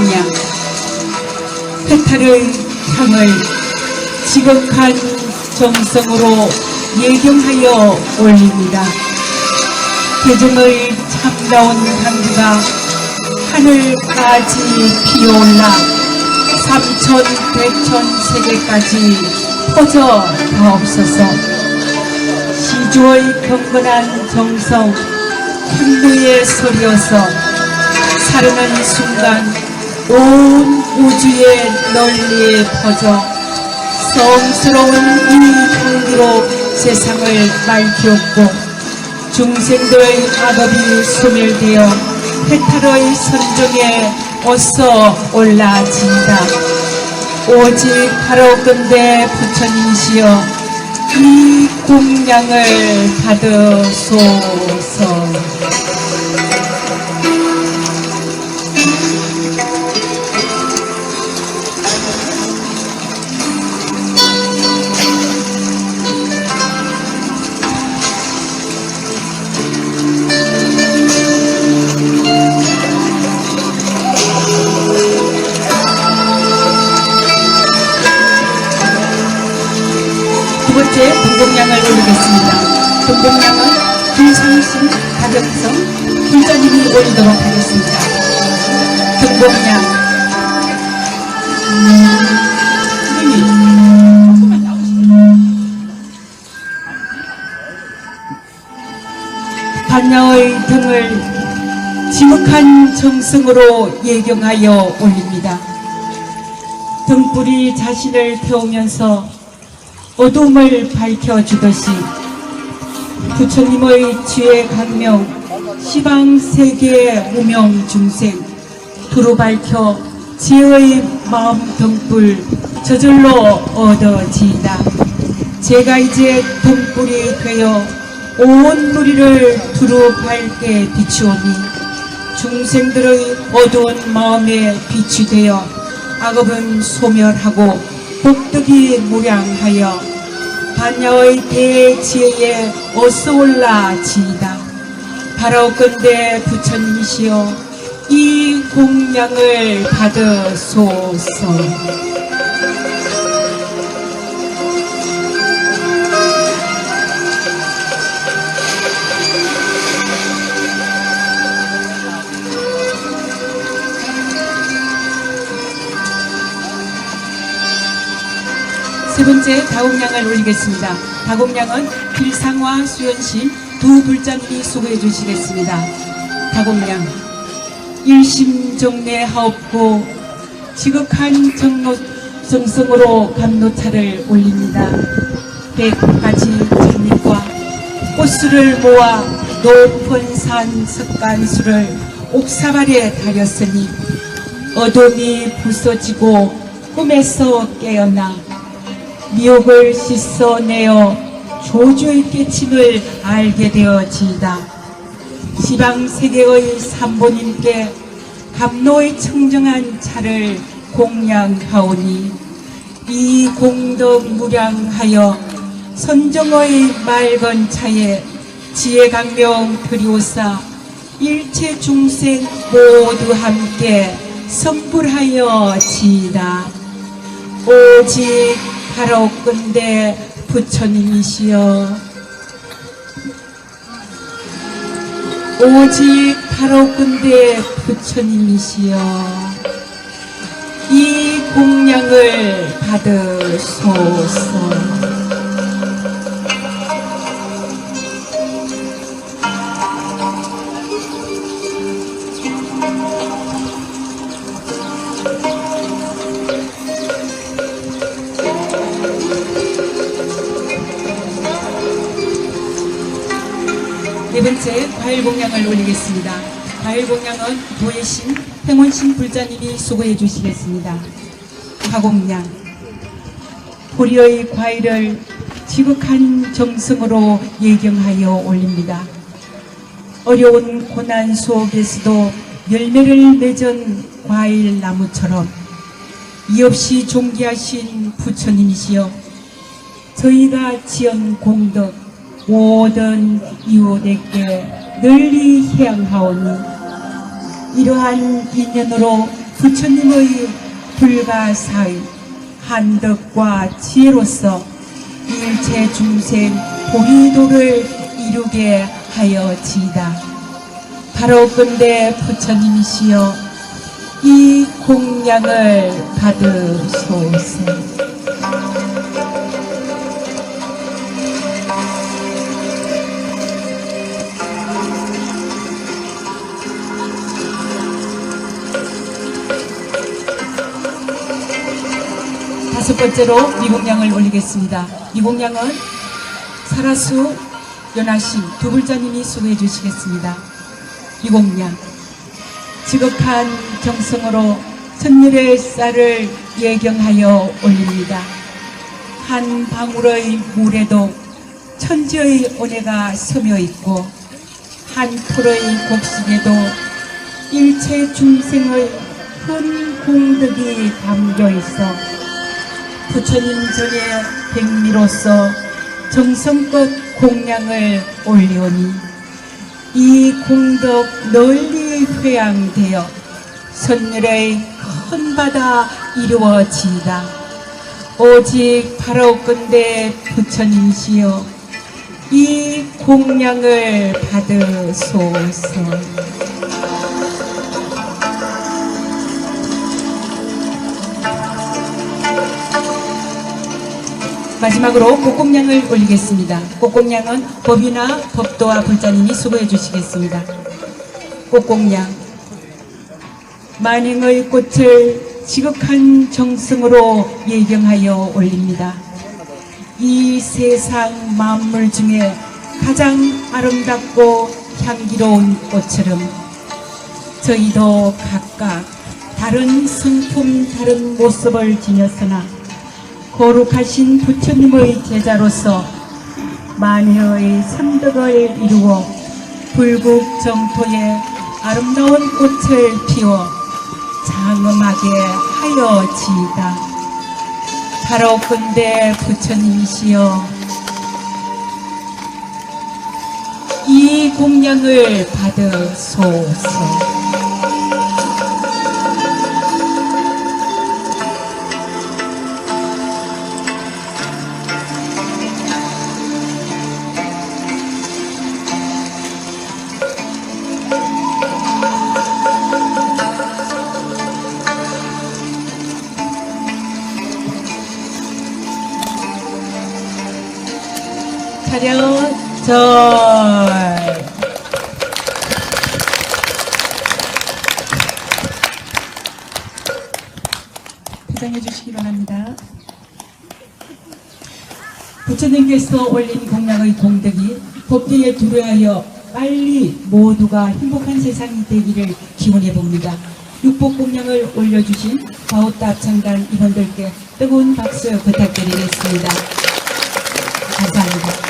다공양 페탈의 향을 지극한 정성으로 예경하여 올립니다. 개정의 참다운 향기가 하늘까지 피어올라 삼천 백천 세계까지 퍼져 가옵소서 시주의 경건한 정성 향루의 소리여서 사르는 순간 온 우주에 널리 퍼져 성스러운 이 향기로 세상을 밝혔고 중생들의 악업이 소멸되어 해탈의 선정에 어서 올라진다. 오직 하루건대 부처님이시여 이 공양을 받으소서. 번째 동동량을 올리겠습니다. 동동량은 김상신, 박영성, 기자님이 올리도록 하겠습니다. 동동량. 반야의 등을 지극한 정성으로 예경하여 올립니다. 등불이 자신을 태우면서 어둠을 밝혀주듯이 부처님의 지혜 강명 시방 세계의 무명 중생 두루 밝혀 지혜의 마음 등불 저절로 얻어지이다. 제가 이제 등불이 되어 온 누리를 두루 밝게 비추오니 중생들의 어두운 마음에 빛이 되어 악업은 소멸하고 복덕이 무량하여 반야의 대지혜에 어서 올라 지이다. 바라옵건대 부처님이시여 이 공양을 받으소서. 번째 다공양을 올리겠습니다. 다공양은 길상화 수연씨 두 불자님이 소개해 주시겠습니다. 다공양 일심정례 하옵고 지극한 정로, 정성으로 감노차를 올립니다. 백가지 장님과 꽃수를 모아 높은 산 석간수를 옥사발에 달였으니 어둠이 부서지고 꿈에서 깨어나 미혹을 씻어내어 조주의 깨침을 알게 되어지이다. 지방 세계의 삼보님께 감로의 청정한 차를 공양하오니 이 공덕 무량하여 선정의 맑은 차에 지혜 강명 드리오사 일체 중생 모두 함께 성불하여 지이다. 오직 바라옵건대 부처님이시여. 오직 바라옵건대 부처님이시여. 이 공양을 받으소서 번째 과일 공양을 올리겠습니다. 과일 공양은 도예신 행원신 불자님이 수고해 주시겠습니다. 화공양 보리의 과일을 지극한 정성으로 예경하여 올립니다. 어려운 고난 속에서도 열매를 맺은 과일 나무처럼 이없이 존귀하신 부처님이시여 저희가 지은 공덕 모든 이웃에게 널리 향하오니 이러한 인연으로 부처님의 불가사의 한덕과 지혜로서 일체 중생 보리도를 이루게 하여지이다. 바로 근데 부처님이시여 이 공양을 받으소서. 다섯 번째로 미공양을 올리겠습니다. 미공양은 사라수 연하신 두 불자님이 수고해 주시겠습니다. 미공양 지극한 정성으로 천일의 쌀을 예경하여 올립니다. 한 방울의 물에도 천지의 은혜가 스며 있고 한 풀의 곡식에도 일체 중생의 큰 공덕이 담겨 있어 부처님 전에 백미로서 정성껏 공양을 올리오니 이 공덕 널리 회양되어 선율의 큰 바다 이루어지이다. 오직 바로 근대 부처님이시여 이 공양을 받으소서. 마지막으로 꽃공양을 올리겠습니다. 꽃공양은 법이나 법도와 불자님이 수고해 주시겠습니다. 꽃공양 만행의 꽃을 지극한 정성으로 예경하여 올립니다. 이 세상 만물 중에 가장 아름답고 향기로운 꽃처럼 저희도 각각 다른 성품 다른 모습을 지녔으나 거룩하신 부처님의 제자로서 만여의 삼덕을 이루어 불국 정토에 아름다운 꽃을 피워 장엄하게 하여지이다. 바로 근대 부처님이시여 이 공양을 받으소서. 차렷 절 포장해 주시기 바랍니다. 부처님께서 올린 공양의 공덕이 법계에 두려하여 빨리 모두가 행복한 세상이 되기를 기원해 봅니다. 육복 공양을 올려주신 바오따 합창단 임원들께 뜨거운 박수 부탁드리겠습니다. 감사합니다.